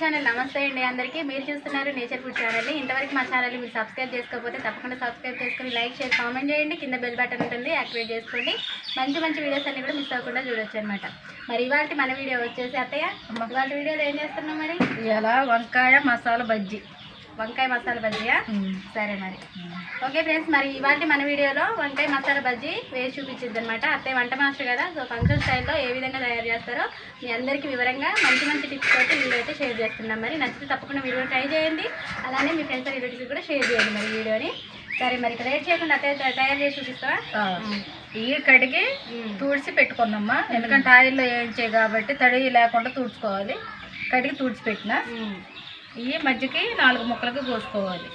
Channel. నమస్తే అండి అందరికీ. మీరు చూస్తున్నారు నేచర్ ఫుడ్ ఛానల్ ఇంతవరకు మా ఛానల్ మీరు సబ్స్క్రైబ్ చేసుకోకపోతే తప్పకుండా సబ్స్క్రైబ్ చేసుకొని లైక్ షేర్ కామెంట్ చేయండి. కింద బెల్ బటన్ ఉంటుంది యాక్టివేట్ చేసుకోండి. మంచి మంచి వీడియోస్ అన్ని కూడా మిస్ అవ్వకుండా చూడొచ్చు అనమాట మరి ఇవాళ మన వీడియో వచ్చేసి అత్తయ్య ఇవాళ వీడియోలో ఏం చేస్తున్నాం మరి? ఇలా వంకాయ మసాలా బజ్జీ. వంకాయ మసాలా బజ్జీయా సరే మరి. ఓకే ఫ్రెండ్స్ మరి ఇవాళ మన వీడియోలో వంకాయ మసాలా బజ్జీ వేసి చూపించింది అనమాట అత్తయ్య వంట మాస్టర్ కదా సో ఫంక్షన్ స్టైల్లో ఏ విధంగా తయారు చేస్తారో మీ అందరికీ వివరంగా మంచి మంచి టిప్స్ తోటి వీడియో అయితే షేర్ చేస్తున్నాం. మరి నచ్చితే తప్పకుండా వీడియో ట్రై చేయండి. అలానే మీ ఫ్రెండ్స్ రిలేటివ్స్ కూడా షేర్ చేయండి మరి వీడియోని. సరే మరి ఇక్కడ లేట్ చేయకుండా అత్తయ్య తయ- తయారు చేసి చూపిస్తావా? ఇవి కడిగి తుడిచి పెట్టుకుందమ్మా. ఎందుకంటే ఆయిల్లో వేయించే కాబట్టి తడి లేకుండా తుడుచుకోవాలి. కడిగి తుడిచి పెట్టిన. ఇవి మధ్యకి నాలుగు ముక్కలకి కోసుకోవాలి.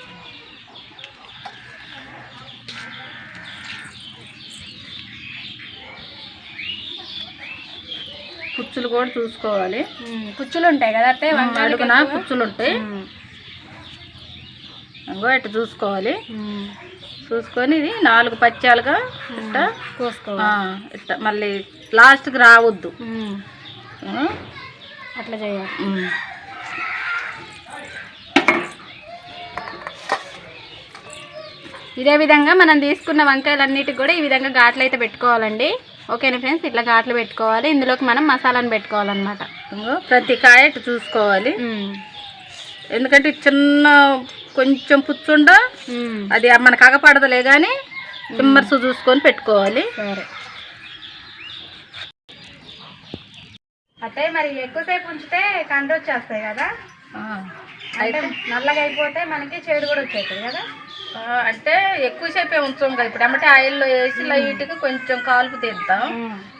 పుచ్చులు కూడా చూసుకోవాలి. పుచ్చులు ఉంటాయి కదా వంకాయలకి అడుగున ఎక్కువ. పుచ్చులు ఉంటాయి. ఇంకో ఇట్లా చూసుకోవాలి. చూసుకొని ఇది నాలుగు పచ్చాలుగా ఇట్లా కోసుకోవాలి. ఇట్లా మళ్ళీ లాస్ట్కి రావద్దు. అట్లా చేయాలి. ఇదే విధంగా మనం తీసుకున్న వంకాయలన్నిటికి కూడా ఈ విధంగా ఘాట్లు అయితే పెట్టుకోవాలండి. ఓకేనా ఫ్రెండ్స్? ఇట్లా ఘాట్లు పెట్టుకోవాలి. ఇందులోకి మనం మసాలాను పెట్టుకోవాలన్నమాట. ప్రతి కాయ చూసుకోవాలి. ఎందుకంటే చిన్న కొంచెం పుచ్చుండ అది మనకు అగపడదులే కానీ విమర్శ చూసుకొని పెట్టుకోవాలి. సరే. అత్తయ్య మరి ఎక్కువసేపు ఉంచితే కండ వచ్చేస్తాయి కదా అంటే నల్లగా అయిపోతే మనకి చేడు కూడా వచ్చేస్తుంది కదా? అంటే ఎక్కువసేపే ఉంచాం కదా. ఇప్పుడు ఎమ్మటే ఆయిల్లో వేసి లైట్గా కొంచెం కాలుపు తీద్దాం.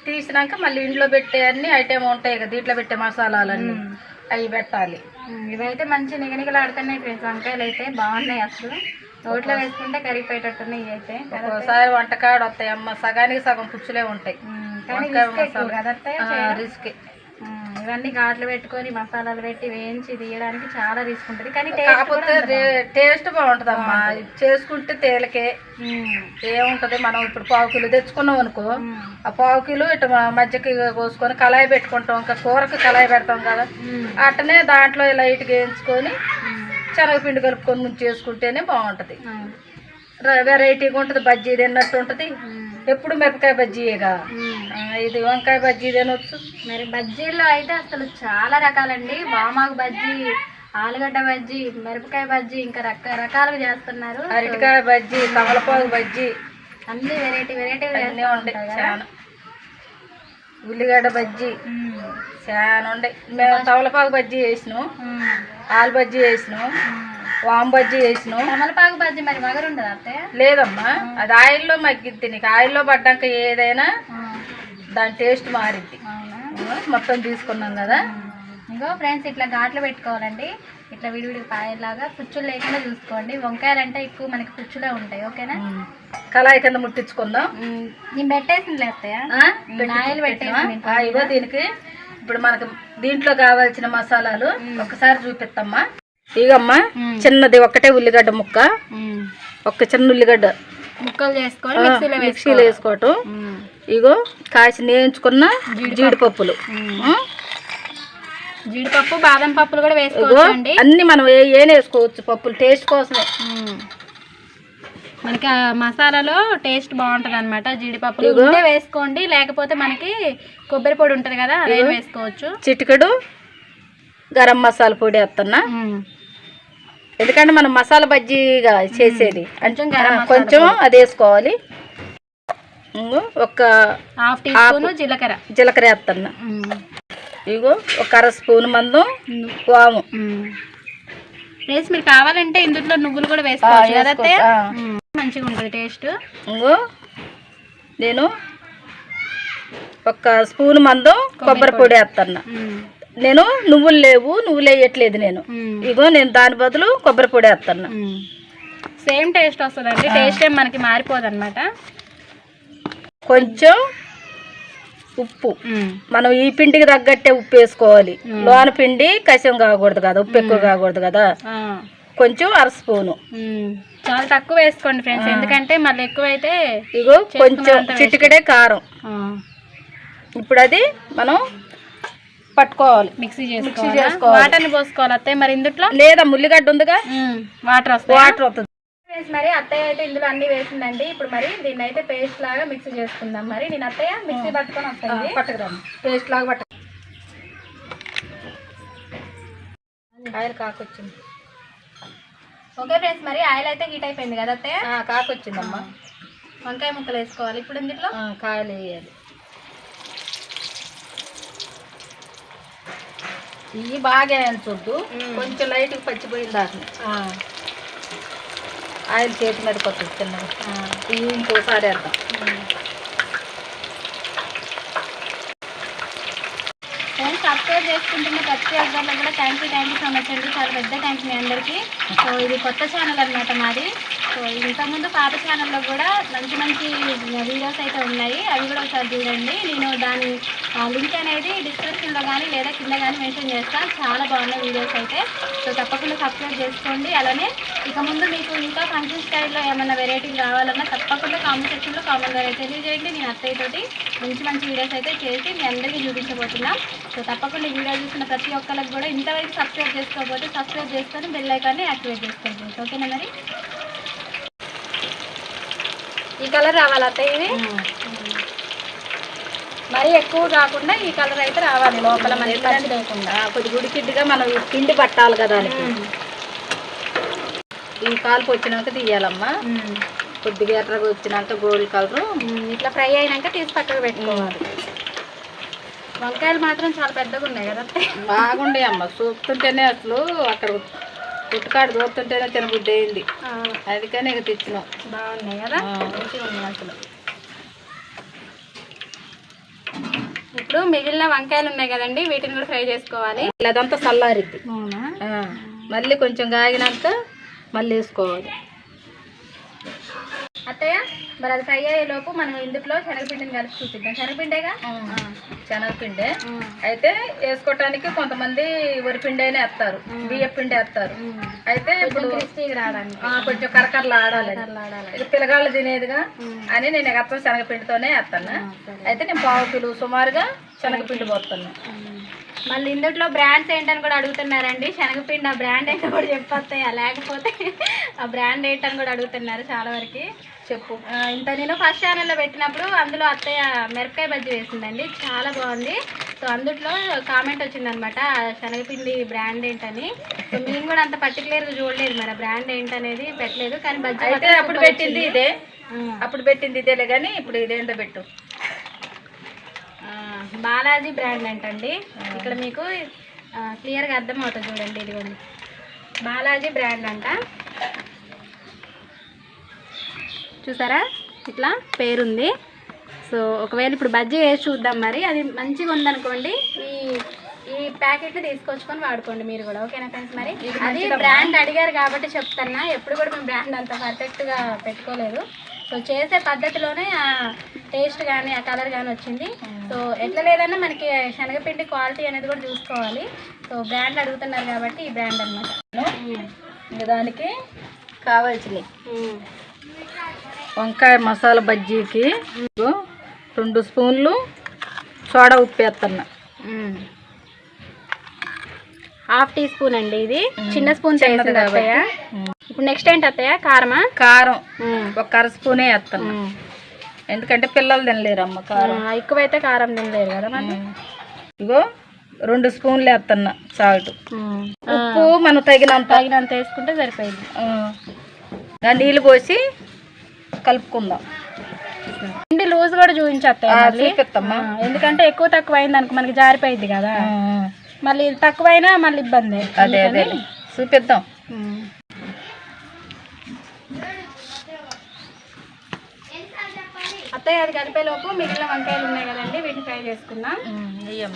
తీసినాక మళ్ళీ ఇంట్లో పెట్టే అన్ని ఐటమ్ ఉంటాయి కదా. దీంట్లో పెట్టే మసాలాలన్నీ అవి పెట్టాలి. ఇవైతే మంచి నిగనిగలాడుతున్నాయి ఫ్రెండ్స్. వంకాయలు అయితే బాగున్నాయి అసలు. నోట్లో వేసుకుంటే కరిగిపోయేటట్టున్నాయి అయితే? ఒకసారి వంటకాడు వస్తాయి అమ్మ సగానికి సగం పుచ్చులే ఉంటాయి? రిస్క్. ఇవన్నీ ఘాట్లు పెట్టుకొని మసాలాలు పెట్టి వేయించి తీయడానికి చాలా రిస్క్ ఉంటుంది. కానీ టేస్ట్ కాకపోతే టేస్ట్ బాగుంటది. అమ్మా చేసుకుంటే తేలికే. ఏముంటది? మనం ఇప్పుడు పావు కిలో తెచ్చుకున్నాం అనుకో ఆ పావు కిలో ఇటు మధ్యకి కోసుకొని కళాయి పెట్టుకుంటాం. ఇంకా కూరకు కళాయి పెడతాం కదా. అట్టనే దాంట్లో లైట్గా వేయించుకొని శనగపిండి కలుపుకొని ముందు చేసుకుంటేనే బాగుంటది. వెరైటీగా ఉంటుంది బజ్జీ తిన్నట్టు ఉంటుంది. ఎప్పుడు మిరపకాయ బజ్జీయేగా ఇది వంకాయ బజ్జీ తినొచ్చు. మరి బజ్జీల్లో అయితే అసలు చాలా రకాలండి. వామాకు బజ్జీ ఆలుగడ్డ బజ్జీ మిరపకాయ బజ్జీ ఇంకా రకరకాలుగా చేస్తున్నారు. అరటికాయ బజ్జీ తమలపాకు బజ్జీ. అన్ని వెరైటీ వెరైటీ అన్నీ ఉండే చాలా. ఉల్లిగడ్డ బజ్జీ. చాలా ఉండే. మేము తమలపాకు బజ్జీ వేసినాం ఆలు బజ్జీ వేసినాం వామ్ బజ్జీ వేసినాం తమలపాకు బజ్జీ మరి మగరు ఉండదు అత్తయ్య? లేదమ్మా. అది ఆయిల్లో మగ్గిద్ది నీకు. ఆయిల్లో పడ్డాక ఏదైనా దాని టేస్ట్ మారిద్ది. మొత్తం తీసుకున్నాం కదా. ఇంకో ఫ్రెండ్స్ ఇట్లా ఘాట్లు పెట్టుకోవాలండి. ఇట్లా విడివిడి కాయలాగా పుచ్చులు లేకుండా చూసుకోండి. వంకాయలు అంటే ఎక్కువ మనకి పుచ్చులే ఉంటాయి. ఓకేనా. కళాయి కింద ముట్టించుకుందాం. నేను పెట్టేసింది అత్తయ్య. ఆ? నాయలు పెట్టినా? పెట్టేసి ఇగో దీనికి ఇప్పుడు మనకు దీంట్లో కావాల్సిన మసాలాలు ఒకసారి చూపిస్తామ్మా ఇగమ్మా. చిన్నది ఒక్కటే ఉల్లిగడ్డ ముక్క. ఒక్క చిన్న ఉల్లిగడ్డ ముక్కలు చేసుకొని మిక్సీలో వేసుకోవటం. ఇగో కాసి నేయించుకున్న జీడిపప్పులు? జీడిపప్పు బాదం పప్పులు కూడా వేసుకోవచ్చు అన్ని మనం ఏ- వేసుకోవచ్చు పప్పులు? టేస్ట్ కోసమే. మనకి ఆ మసాలాలో టేస్ట్ బాగుంటది అనమాట జీడిపప్పులు. ఉంటే వేసుకోండి లేకపోతే మనకి కొబ్బరి పొడి ఉంటది కదా అదే వేసుకోవచ్చు. చిటికెడు గరం మసాలా పొడి వేస్తున్నా ఎందుకంటే మనం మసాలా బజ్జీగా చేసేది. కొంచెం అది వేసుకోవాలి. ఒక హాఫ్ టీ స్పూన్ జీలకర్ర. జీలకర్ర వేస్తున్నా ఇగో ఒక అర స్పూన్ మందం వాము. ఫ్రెండ్స్ మీరు కావాలంటే ఇందులో నువ్వులు కూడా వేసుకోవచ్చు కదా అత్తయ్య? ఆ. ఉమ్. మంచిగా ఉంటుంది టేస్ట్. ఇంగో నేను ఒక స్పూన్ మందం కొబ్బరి పొడి వేస్తున్నా నేను నువ్వులు లేవు నువ్వులు వేయట్లేదు నేను. ఇగో నేను దాని బదులు కొబ్బరి పొడి వేస్తున్నా సేమ్ టేస్ట్ వస్తుందండి. టేస్ట్ ఏం మనకి మారిపోదు అనమాట కొంచెం ఉప్పు. మనం ఈ పిండికి తగ్గట్టే ఉప్పు వేసుకోవాలి. లోన పిండి కషం కాకూడదు కదా ఉప్పు ఎక్కువ కాకూడదు కదా. కొంచెం అర స్పూను. చాలా తక్కువ వేసుకోండి ఫ్రెండ్స్. ఎందుకంటే మళ్ళీ ఎక్కువైతే ఇగో కొంచెం చిటికడే కారం. ఇప్పుడు అది మనం పట్టుకోవాలి. మిక్సీ చేసుకోవాలి. చేసుకోవాలి. వాటర్ని పోసుకోవాలి అత్తయ్య మరి ఇందుట్లో? లేదా ముల్లిగడ్డ ఉందిగా? వాటర్ వస్తాయి? వాటర్ అవుతుంది మరి అత్తయ్య అయితే ఇందులో అన్ని వేసిందండి. ఇప్పుడు మరి దీన్ని అయితే పేస్ట్ లాగా మిక్సీ చేసుకుందాం మరి. నేను అత్తయ్య మిక్సీ పట్టుకొని వస్తుంది పట్టుకురాము. పేస్ట్ లాగా పట్ట. ఆయిల్ కాకొచ్చింది. ఓకే ఫ్రెండ్స్ మరి ఆయిల్ అయితే హీట్ అయిపోయింది కదా అత్తయ్య? ఆ, కాకొచ్చిందమ్మా. వంకాయ ముక్కలు వేసుకోవాలి. ఇప్పుడు ఇందులో ఆ, కాయలు వేయాలి. ఇవి బాగా చూద్దు మ్మ్. కొంచెం లైట్గా పచ్చిపోయిన దాకా ఆయిల్ చేతి మీద కొత్తది చిన్నగా. ఇవి ఇంకోసారి వేద్దాం. సపోర్ట్ చేసుకుంటున్న ప్రతి ఒక్కరిలో కూడా thank you thank you so much అండి. చాలా పెద్ద థ్యాంక్స్ మీ అందరికీ. సో ఇది కొత్త ఛానల్ అనమాట మాది. సో ఇంతకుముందు పాత ఛానల్లో కూడా మంచి మంచి వీడియోస్ అయితే ఉన్నాయి. అవి కూడా ఒకసారి చూడండి. నేను దాని లింక్ అనేది డిస్క్రిప్షన్లో కానీ లేదా కింద కానీ మెన్షన్ చేస్తాను చాలా బాగున్నాయి వీడియోస్ అయితే. సో తప్పకుండా సబ్స్క్రైబ్ చేసుకోండి. అలానే ఇక ముందు మీకు ఇంకా ఫంక్షన్ స్టైల్లో ఏమైనా వెరైటీలు కావాలన్నా తప్పకుండా కామెంట్ సెక్షన్లో కామెంట్ తెలియజేయండి. నేను అత్తయ్యతోటి మంచి మంచి వీడియోస్ అయితే చేసి మీ అందరికీ చూపించబోతున్నాం. సో తప్పకుండా ఈ వీడియో చూసిన ప్రతి ఒక్కరికి కూడా ఇంతవరకు సబ్స్క్రైబ్ చేసుకోకపోతే సబ్స్క్రైబ్ చేసుకొని బెల్ ఐకాన్ని యాక్టివేట్ చేసుకోండి. ఓకేనా మరి? ఈ కలర్ రావాలి అత్తయ్య ఇది మరీ ఎక్కువ కాకుండా ఈ కలర్ అయితే రావాలి లోపల మనకి లేకుండా. కొద్ది గుడికిడ్డిగా మనం పిండి పట్టాలి కదా దానికి. ఈ కాల్పు వచ్చినాక తీయాలమ్మా. కొద్దిగా ఎర్రగా వచ్చినాక గోల్డ్ కలరు. ఇట్లా ఫ్రై అయినాక తీసి పక్కకు పెట్టుకోవాలి. వంకాయలు మాత్రం చాలా పెద్దగా ఉన్నాయి కదా బాగుండే అమ్మ. చూస్తుంటేనే అసలు అక్కడ పుట్టుకాడు చూస్తుంటేనే తినబుద్ధి అయింది అందుకని ఇక తెచ్చినాం. బాగున్నాయి కదా? ఆ. మంచిగా ఉన్నాయి అసలు. ఇప్పుడు మిగిలిన వంకాయలు ఉన్నాయి కదండి వీటిని కూడా ఫ్రై చేసుకోవాలి. అదంతా చల్లారిద్ది. మళ్ళీ కొంచెం కాగినాక మళ్ళీ వేసుకోవాలి. అత్తయ్య మరి అది ఫ్రై అయ్యే లోపు మనం ఇందులో శనగపిండిని కలిపి చూపిద్దాం. శనగపిండేగా? శనగపిండి. అయితే వేసుకోవటానికి కొంతమంది వరిపిండి అయినా వేస్తారు బియ్య పిండి వేస్తారు. అయితే ఇప్పుడు కొంచెం కరకరలు ఆడాలి. ఇది పిల్లగాళ్ళు తినేదిగా అని నేను అత్తం శనగపిండితోనే వేస్తాను. అయితే నేను పావు కిలో సుమారుగా శనగపిండి పోతాను మళ్ళీ ఇందులో బ్రాండ్స్ ఏంటని కూడా అడుగుతున్నారండి. శనగపిండి ఆ బ్రాండ్ ఏంటో కూడా చెప్పొస్తాయా? లేకపోతే ఆ బ్రాండ్ ఏంటని కూడా అడుగుతున్నారు చాలా వరకు. చెప్పు. ఇంత నేను ఫస్ట్ ఛానల్లో పెట్టినప్పుడు అందులో అత్తయ్య మిరపకాయ బజ్జీ వేసిందండి. చాలా బాగుంది. సో అందుట్లో కామెంట్ వచ్చిందనమాట శనగపిండి బ్రాండ్ ఏంటని. సో మేము కూడా అంత పర్టికులర్గా చూడలేదు మరి బ్రాండ్ ఏంటనేది పెట్టలేదు. కానీ బజ్జీ అయితే అప్పుడు పెట్టింది. ఇదే. అప్పుడు పెట్టింది ఇదేలే కానీ ఇప్పుడు ఇదేంటో పెట్టు. బాలాజీ బ్రాండ్ అంటండి. ఇక్కడ మీకు క్లియర్గా అర్థమవుతుంది చూడండి ఇదిగోండి. బాలాజీ బ్రాండ్ అంట. చూసారా? ఇట్లా పేరుంది. సో ఒకవేళ ఇప్పుడు బజ్జీ వేసి చూద్దాం మరి. అది మంచిగా ఉందనుకోండి ఈ ఈ ప్యాకెట్ తీసుకొచ్చుకొని వాడుకోండి మీరు కూడా. ఓకేనా ఫ్రెండ్స్ మరి అది బ్రాండ్ అడిగారు కాబట్టి చెప్తున్నా. ఎప్పుడు కూడా మేము బ్రాండ్ అంత పర్ఫెక్ట్గా పెట్టుకోలేదు. సో చేసే పద్ధతిలోనే ఆ టేస్ట్ కానీ ఆ కలర్ కానీ వచ్చింది. సో ఎట్లా లేదన్నా మనకి శనగపిండి క్వాలిటీ అనేది కూడా చూసుకోవాలి. సో బ్రాండ్ అడుగుతున్నారు కాబట్టి ఈ బ్రాండ్ అనమాట ఇంకా దానికి కావాల్సినవి. వంకాయ మసాలా బజ్జీకి రెండు స్పూన్లు సోడా ఉప్పు వేస్తున్నా హాఫ్ టీ స్పూన్ అండి ఇది. చిన్న స్పూన్ చిన్నది కాబట్టి. ఇప్పుడు నెక్స్ట్ ఏంటి అత్తయ్య? కారమా? కారం. ఒక అర స్పూనే వేస్తున్నా ఎందుకంటే పిల్లలు తినలేరమ్మ కారం. ఆ, ఎక్కువైతే కారం తినలేరు కదా మరి? ఇగో రెండు స్పూన్లు వేస్తున్నా సాల్ట్. ఉప్పు మనం తగినంత. తగినంత వేసుకుంటే సరిపోయింది. నీళ్ళు పోసి కలుపుకుందాం. పిండి లూజ్ కూడా ఆ, ఎందుకంటే ఎక్కువ తక్కువ అయింది అనుకో మనకి జారిపోయింది కదా. మళ్ళీ తక్కువైనా మళ్ళీ ఇబ్బంది. అదే అదే. చూపిద్దాం. వస్తాయి అది కలిపే లోపు మిగిలిన వంకాయలు ఉన్నాయి కదండి వీటిని ఫ్రై చేసుకున్నాం వెయ్యం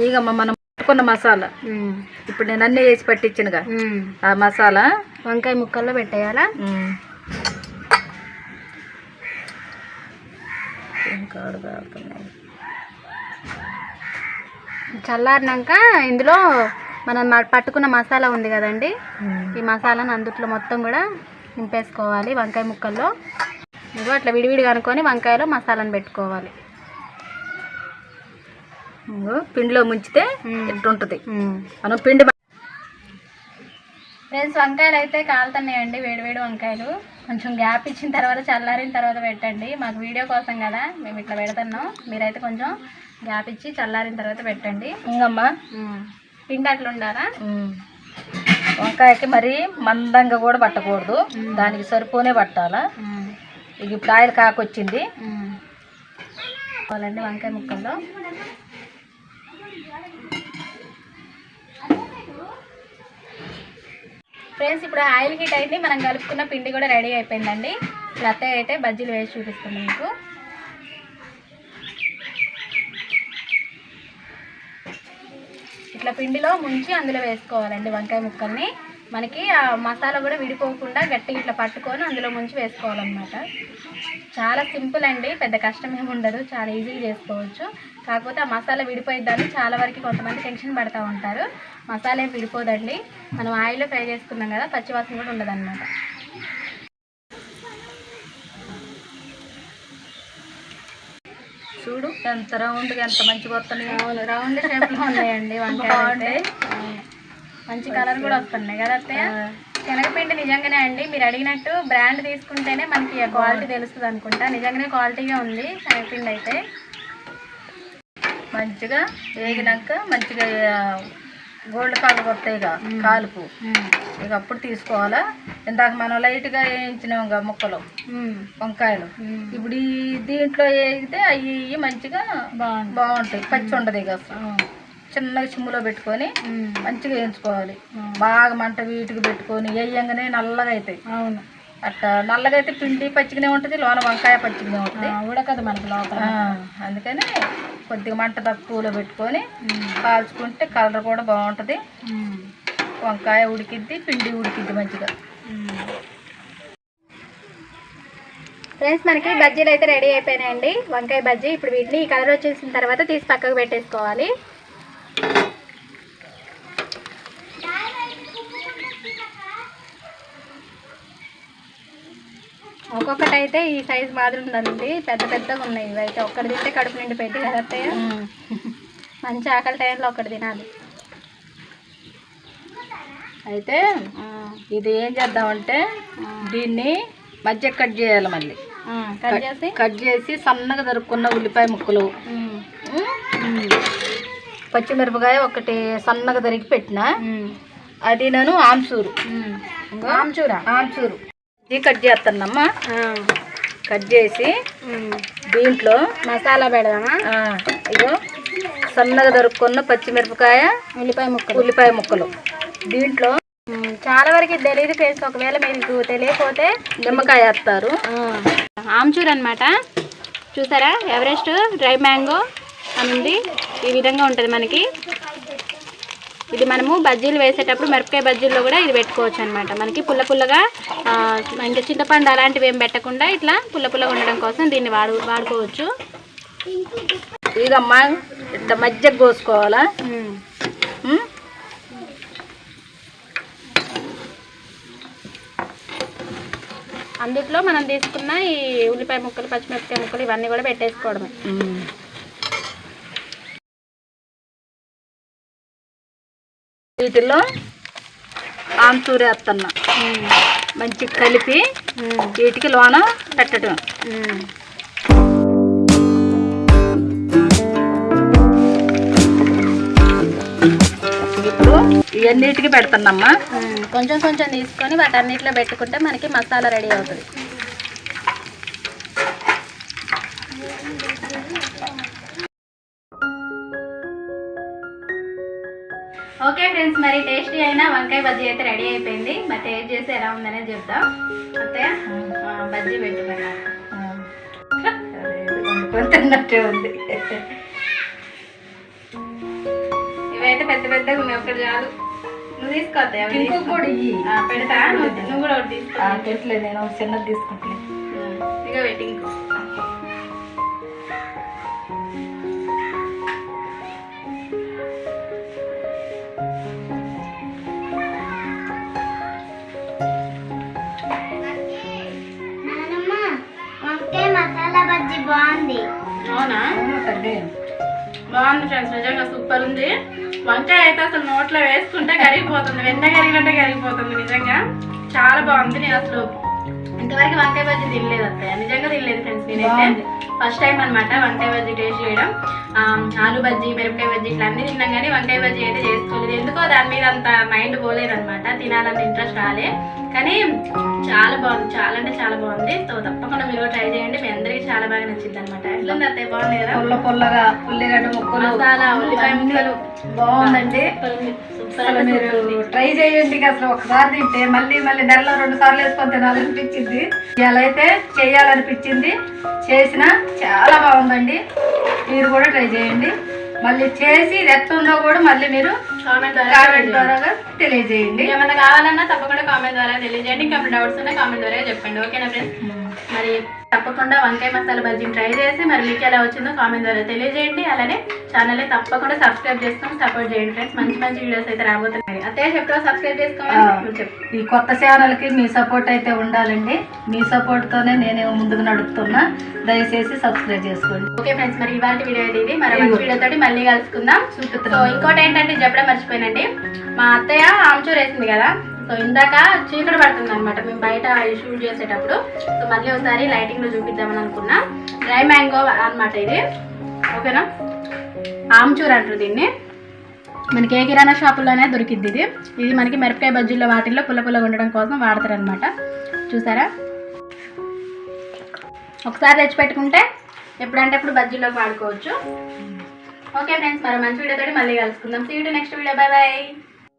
ఇక మనం పట్టుకున్న మసాలా. ఇప్పుడు నేను అన్నీ వేసి పట్టించినగా. ఆ మసాలా. వంకాయ ముక్కల్లో పెట్టేయాలా? ఇంకా. చల్లారినాక ఇందులో మనం పట్టుకున్న మసాలా ఉంది కదండి. ఈ మసాలాను అందుట్లో మొత్తం కూడా నింపేసుకోవాలి వంకాయ ముక్కల్లో. ఇదిగో అట్లా విడివిడిగా అనుకొని వంకాయలో మసాలాను పెట్టుకోవాలి. పిండిలో ముంచితే మ్మ్. ఇట్టుంటది. మనం పిండి ఫ్రెండ్స్ వంకాయలు అయితే కాలుతున్నాయండి వేడివేడి వంకాయలు. కొంచెం గ్యాప్ ఇచ్చిన తర్వాత చల్లారిన తర్వాత పెట్టండి. మాకు వీడియో కోసం కదా మేము ఇట్లా పెడుతున్నాం. మీరైతే కొంచెం గ్యాప్ ఇచ్చి చల్లారిన తర్వాత పెట్టండి. ఇంగమ్మా. పిండి అట్లా ఉండాలా. వంకాయకి మరి మందంగా కూడా పట్టకూడదు. దానికి సరిపోనే పట్టాలా? ఇక ఇప్పుడు ఆయిల్ కాకొచ్చింది. వంకాయ ముక్కల్లో. ఫ్రెండ్స్ ఇప్పుడు ఆయిల్ హీట్ అయింది. మనం కలుపుకున్న పిండి కూడా రెడీ అయిపోయిందండి. ఇప్పుడు అత్తయ్య అయితే బజ్జీలు వేసి చూపిస్తుంది మీకు. ఇట్లా పిండిలో ముంచి అందులో వేసుకోవాలండి వంకాయ ముక్కల్ని. మనకి ఆ మసాలా కూడా విడిపోకుండా గట్టిగా ఇట్లా పట్టుకొని అందులో ముంచి వేసుకోవాలన్నమాట. చాలా సింపుల్ అండి పెద్ద కష్టం ఏమి ఉండదు చాలా ఈజీగా చేసుకోవచ్చు. కాకపోతే ఆ మసాలా విడిపోయిద్దని చాలా వరకు కొంతమంది టెన్షన్ పడుతూ ఉంటారు. మసాలా ఏం విడిపోదండి. మనం ఆయిల్లో ఫ్రై చేసుకున్నాం కదా పచ్చివాసన కూడా ఉండదు చూడు ఎంత రౌండ్గా ఎంత మంచిగా వస్తున్నాయి. అవును రౌండ్ షేప్లో ఉన్నాయండి. అవును. మంచి కలర్ కూడా వస్తున్నాయి కదా అత్తయ్య? శనగపిండి నిజంగానే అండి మీరు అడిగినట్టు బ్రాండ్ తీసుకుంటేనే మనకి క్వాలిటీ తెలుస్తుంది అనుకుంటా. నిజంగానే క్వాలిటీగా ఉంది శనగపిండి అయితే. మంచిగా వేగినాక మంచిగా గోల్డ్ కలర్ వస్తాయిగా కాలుపు. ఇక అప్పుడు తీసుకోవాలా? ఇందాక మనం లైట్గా వేయించినాం ఇక ముక్కలు. వంకాయలు. ఇప్పుడు ఈ దీంట్లో వేగితే అవి మంచిగా బాగుంటాయి. పచ్చి ఉండదు ఇక. చిన్నగా చిమ్ములో పెట్టుకొని. మంచిగా వేయించుకోవాలి. బాగా మంట వీటికి పెట్టుకొని వేయంగానే నల్లగా అవుతాయి అవును అట్లా నల్లగా అయితే పిండి పచ్చిగానే ఉంటుంది లోన వంకాయ పచ్చిగానే ఉంటుంది ఉడకదు మనకి లోపల అందుకని కొద్దిగా మంట తక్కువలో పెట్టుకొని. కాల్చుకుంటే కలర్ కూడా బాగుంటుంది. వంకాయ ఉడికిద్ది పిండి ఉడికిద్ది మంచిగా ఫ్రెండ్స్ మనకి బజ్జీలు అయితే రెడీ అయిపోయినాయండి వంకాయ బజ్జీ ఇప్పుడు వీటిని ఈ కలర్ వచ్చేసిన తర్వాత తీసి పక్కకు పెట్టేసుకోవాలి ఒక్కొక్కటి అయితే ఈ సైజ్ మాదిరి ఉందండి పెద్ద పెద్దగా ఉన్నాయి. ఇవి అయితే ఒక్కటి తింటే కడుపు నిండిపోయింది కదా అత్తయ్య? మంచి ఆకలి టైంలో ఒకటి తినాలి. అయితే ఇది ఏం చేద్దామంటే దీన్ని మధ్య కట్ చేయాలి మళ్ళీ. కట్ చేసి? కట్ చేసి సన్నగా దొరుకున్న ఉల్లిపాయ ముక్కలు. పచ్చిమిరపకాయ ఒకటి సన్నగా దొరికి పెట్టిన. అది నేను. ఇంకో ఆమ్చూరా? ఆమ్సూరు ఇది కట్ చేస్తానమ్మా కట్ చేసి. దీంట్లో మసాలా పెడదామా? ఇగో సన్నగా దొరుకున్న పచ్చిమిరపకాయ ఉల్లిపాయ ముక్కలు. ఉల్లిపాయ ముక్కలు. దీంట్లో చాలా వరకు ఇది తెలియదు ఫేస్ ఒకవేళ మీకు తెలియకపోతే నిమ్మకాయ వేస్తారు. ఆమ్చూర్ అనమాట చూసారా? ఎవరెస్ట్? డ్రై మ్యాంగో అని ఉంది ఈ విధంగా ఉంటుంది మనకి. ఇది మనము బజ్జీలు వేసేటప్పుడు మిరపకాయ బజ్జీల్లో కూడా ఇది పెట్టుకోవచ్చు అనమాట మనకి పుల్ల పుల్లగా ఇంకా చింతపండు అలాంటివి ఏం పెట్టకుండా ఇట్లా పుల్ల పుల్లగా ఉండడం కోసం దీన్ని వాడు వాడుకోవచ్చు. ఇదమ్మా ఇట్లా మధ్య కోసుకోవాలా? అందుట్లో మనం తీసుకున్న ఈ ఉల్లిపాయ ముక్కలు పచ్చిమిరపకాయ ముక్కలు ఇవన్నీ కూడా పెట్టేసుకోవడమే. వీటిలో వీటిల్లో వేస్తున్నా మంచి కలిపి వీటికి లోన పెట్టడం ఇప్పుడు ఇవన్నిటికి పెడుతున్నామ్మా. కొంచెం కొంచెం తీసుకొని వాటన్నిటిలో పెట్టుకుంటే మనకి మసాలా రెడీ అవుతుంది. ఓకే ఫ్రెండ్స్ మరి టేస్టీ అయిన వంకాయ బజ్జీ అయితే రెడీ అయిపోయింది. మరి టేస్ట్ చేసి ఎలా ఉందనేది చెప్తాం అంతే బజ్జీ పెట్టుకున్నా వండుకొని తిన్నట్టే ఉంది. పెద్ద పెద్దగా ఉన్నాయి ఒకటి చాలు. నువ్వు తీసుకోవద్దా పెడతా. నువ్వు కూడా ఒకటి తీసుకో. నేను చిన్నది తీసుకుంటలే ఇక పెట్టి బాగుంది ఫ్రెండ్స్ నిజంగా సూపర్ ఉంది. వంకాయ అయితే అసలు నోట్లో వేసుకుంటే కరిగిపోతుంది వెన్న కరిగినట్టే కరిగిపోతుంది నిజంగా. చాలా బాగుంది నేను అసలు ఇంతవరకు వంకాయ బజ్జీ తినలేదు అత్తయ్య. నిజంగా తినలేదు ఫ్రెండ్స్ నేనైతే. ఫస్ట్ టైం అనమాట వంకాయ బజ్జీ టేస్ట్ చేయడం. ఆలు బజ్జీ మిరపకాయ బజ్జీ ఇట్లా అన్ని తిన్నాం కానీ వంకాయ బజ్జీ అయితే చేసుకోలేదు. ఎందుకో దాని మీద అంత మైండ్ పోలేదు అనమాట తినాలంత ఇంట్రెస్ట్ రాలే. కానీ చాలా బాగుంది. చాలా అంటే చాలా బాగుంది. సో తప్పకుండా మీరు ట్రై చేయండి. మీ అందరికీ చాలా బాగా నచ్చింది అనమాట ఎట్లా అత్తయ్య? బాగుంది కదా? పుల్ల పుల్లగా ఉల్లిగడ్డ ముక్కలు మసాలా ఉల్లిపాయ ముక్కలు. బాగుందండి. అసలు మీరు. ట్రై చేయండి అసలు ఒకసారి తింటే మళ్ళీ మళ్ళీ నెలలో రెండు సార్లు వేసుకొని తినాలనిపించింది. ఇలా అయితే చేయాలనిపించింది. చేసిన చాలా బాగుందండి. మీరు కూడా ట్రై చేయండి. మళ్ళీ చేసి ఎట్టుందో కూడా మళ్ళీ మీరు కామెంట్ ద్వారా కామెంట్ ద్వారా తెలియజేయండి. ఏమన్నా కావాలన్నా తప్పకుండా కామెంట్ ద్వారా తెలియజేయండి. ఇంకా డౌట్స్ ఉన్నా కామెంట్ ద్వారా చెప్పండి. ఓకేనా ఫ్రెండ్స్ మరి తప్పకుండా వంకాయ మసాలా బజ్జీని ట్రై చేసి మరి మీకు ఎలా వచ్చిందో కామెంట్ ద్వారా తెలియజేయండి. అలానే ఛానల్ని తప్పకుండా సబ్స్క్రైబ్ చేసుకొని సపోర్ట్ చేయండి ఫ్రెండ్స్ మంచి మంచి వీడియోస్ అయితే రాబోతున్నాయి. అత్తయ్య చెప్తావా సబ్స్క్రైబ్ చెప్పు. ఈ కొత్త ఛానల్కి మీ సపోర్ట్ అయితే ఉండాలండి. మీ సపోర్ట్తోనే నేను ముందుకు నడుపుతున్నా. దయచేసి సబ్స్క్రైబ్ చేసుకోండి. ఓకే ఫ్రెండ్స్ మరి ఇవాళ వీడియో ఇది. మరి మంచి వీడియో తోటి మళ్ళీ కలుసుకుందాం. సో ఇంకోటి ఏంటంటే చెప్పడం మర్చిపోయానండి. మా అత్తయ్య ఆమ్చూర్ వేసింది కదా. సో ఇందాక చీకటి పడుతుంది అనమాట మేము బయట షూట్ చేసేటప్పుడు. సో మళ్ళీ ఒకసారి లైటింగ్లో చూపిద్దామని అనుకున్నా. డ్రై మ్యాంగో అన్నమాట ఇది. ఓకేనా? ఆమ్చూర్ అంటారు దీన్ని. మనకి ఏ కిరాణా షాపుల్లోనే దొరికిద్ది ఇది. ఇది మనకి మిరపకాయ బజ్జీల్లో వాటిల్లో పుల్ల పుల్లగా ఉండడం కోసం వాడతారనమాట చూసారా? ఒకసారి తెచ్చి పెట్టుకుంటే ఎప్పుడంటే అప్పుడు బజ్జీలోకి వాడుకోవచ్చు. ఓకే ఫ్రెండ్స్ మరో మంచి వీడియోతో మళ్ళీ కలుసుకుందాం. See next video bye bye